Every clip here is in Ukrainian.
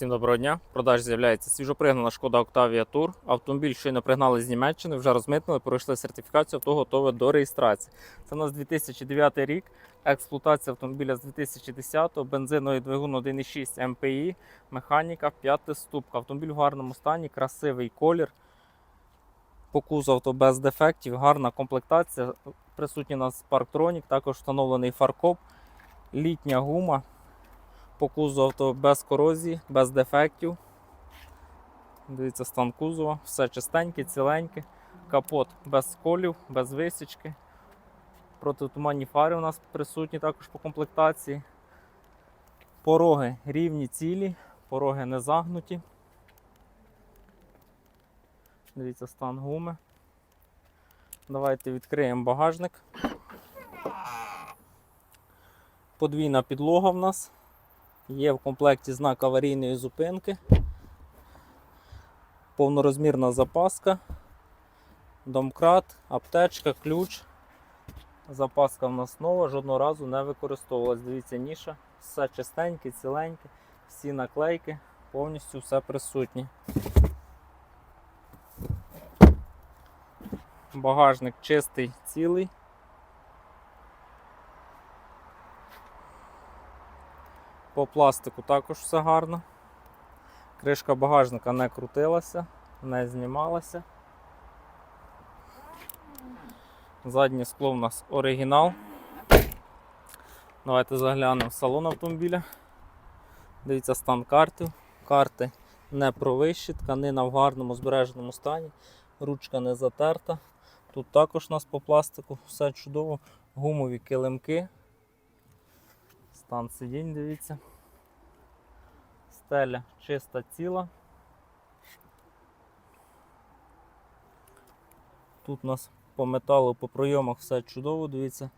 Всім доброго дня. В продажі з'являється свіжопригнана шкода Octavia Tour. Автомобіль щойно пригнали з Німеччини, вже розмитнили, пройшли сертифікацію, авто готове до реєстрації. Це у нас 2009 рік. Експлуатація автомобіля з 2010-го, бензиновий двигун 1.6 МПІ, механіка, п'ята ступка. Автомобіль в гарному стані, красивий колір. По кузову авто без дефектів, гарна комплектація. Присутній у нас парктронік, також встановлений фаркоп, літня гума. По кузову авто без корозії, без дефектів. Дивіться, стан кузова, все чистеньке, ціленьке. Капот без сколів, без висічки. Протитуманні фари у нас присутні також по комплектації. Пороги рівні цілі, пороги не загнуті. Дивіться, стан гуми. Давайте відкриємо багажник. Подвійна підлога в нас. Є в комплекті знак аварійної зупинки. Повнорозмірна запаска, домкрат, аптечка, ключ. Запаска в нас нова, жодного разу не використовувалась. Дивіться, ніша, все чистеньке, ціленьке, всі наклейки, повністю все присутнє. Багажник чистий, цілий. По пластику також все гарно. Кришка багажника не крутилася, не знімалася. Заднє скло в нас оригінал. Давайте заглянемо в салон автомобіля. Дивіться стан картів. Карти не провищі, тканина в гарному збереженому стані, ручка не затерта. Тут також у нас по пластику все чудово, гумові килимки. Стан сидінь, дивіться. Стеля чиста ціла. Тут у нас по металу, по пройомах все чудово, дивіться.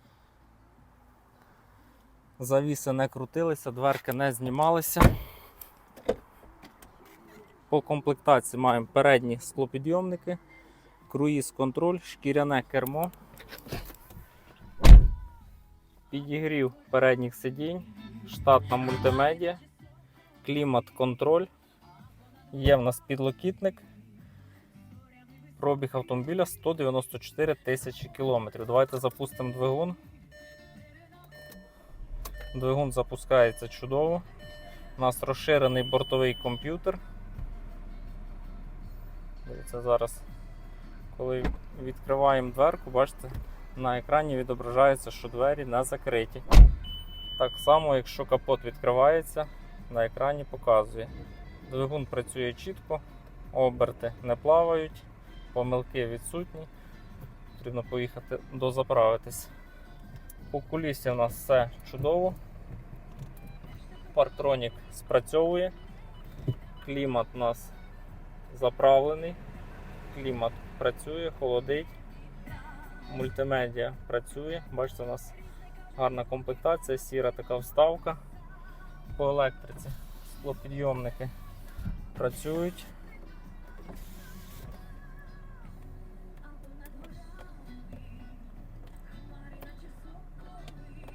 Завіси не крутилися, дверки не знімалися. По комплектації маємо передні склопідйомники, круїз контроль, шкіряне кермо. Підігрів передніх сидінь, штатна мультимедіа, клімат-контроль. Є в нас підлокітник. Пробіг автомобіля 194 тисячі кілометрів. Давайте запустимо двигун. Двигун запускається чудово. У нас розширений бортовий комп'ютер. Дивіться, зараз, коли відкриваємо дверку, бачите, на екрані відображається, що двері не закриті. Так само, якщо капот відкривається, на екрані показує. Двигун працює чітко, оберти не плавають, помилки відсутні. Потрібно поїхати дозаправитись. По кулісі у нас все чудово. Парктронік спрацьовує, клімат у нас заправлений, клімат працює, холодить мультимедіа працює. Бачите, у нас гарна комплектація, сіра така вставка по електриці. Склопідйомники працюють.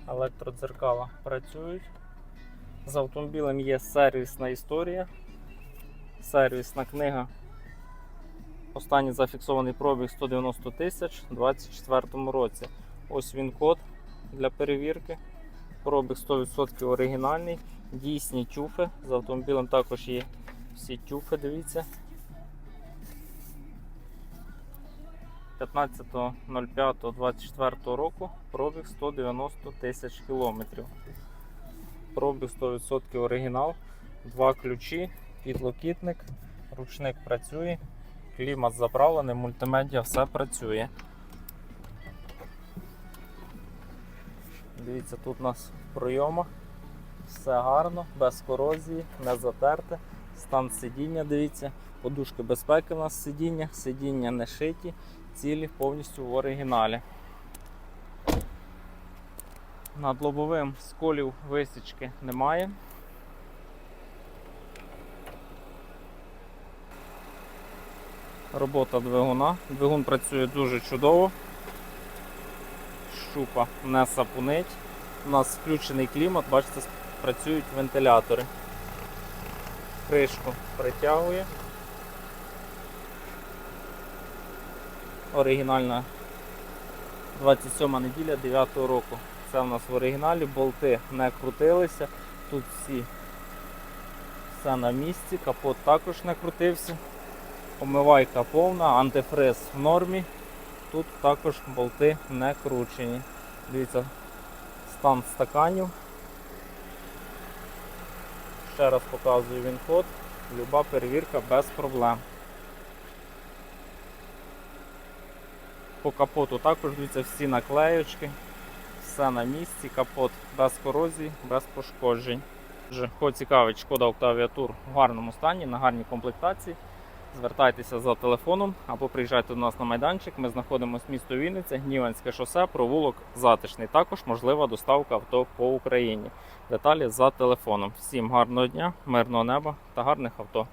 Електродзеркала працюють. З автомобілем є сервісна історія, сервісна книга Останній зафіксований пробіг 190 тисяч у 2024 році. Ось він код для перевірки. Пробіг 100% оригінальний, дійсні тюфи. З автомобілем також є всі тюфи, дивіться. 15.05.24 року пробіг 190 тисяч кілометрів. Пробіг 100% оригінал, два ключі, підлокітник, ручник працює. Клімат заправлений, мультимедіа, все працює. Дивіться, тут у нас в прийомах все гарно, без корозії, не затерте. Стан сидіння, дивіться, подушки безпеки у нас в сидіннях, сидіння не шиті, цілі повністю в оригіналі. Над лобовим сколів висічки немає. Робота двигуна. Двигун працює дуже чудово. Щупа не сапунить. У нас включений клімат, бачите, працюють вентилятори. кришку притягує. Оригінальна 27 неділя 9 року. Це в нас в оригіналі, болти не крутилися. Тут всі все на місці, капот також не крутився. Омивайка повна, антифриз в нормі. Тут також болти не кручені. Дивіться, стан стаканів. Ще раз показую він код. Люба перевірка без проблем. По капоту також дивіться всі наклеючки. Все на місці, капот без корозії, без пошкоджень. Вже цікавить, шкода Octavia Tour в гарному стані, на гарній комплектації. Звертайтеся за телефоном або приїжджайте до нас на майданчик. Ми знаходимося в місто Вінниця, Гніванське шосе, провулок Затишний. Також можлива доставка авто по Україні. Деталі за телефоном. Всім гарного дня, мирного неба та гарних авто.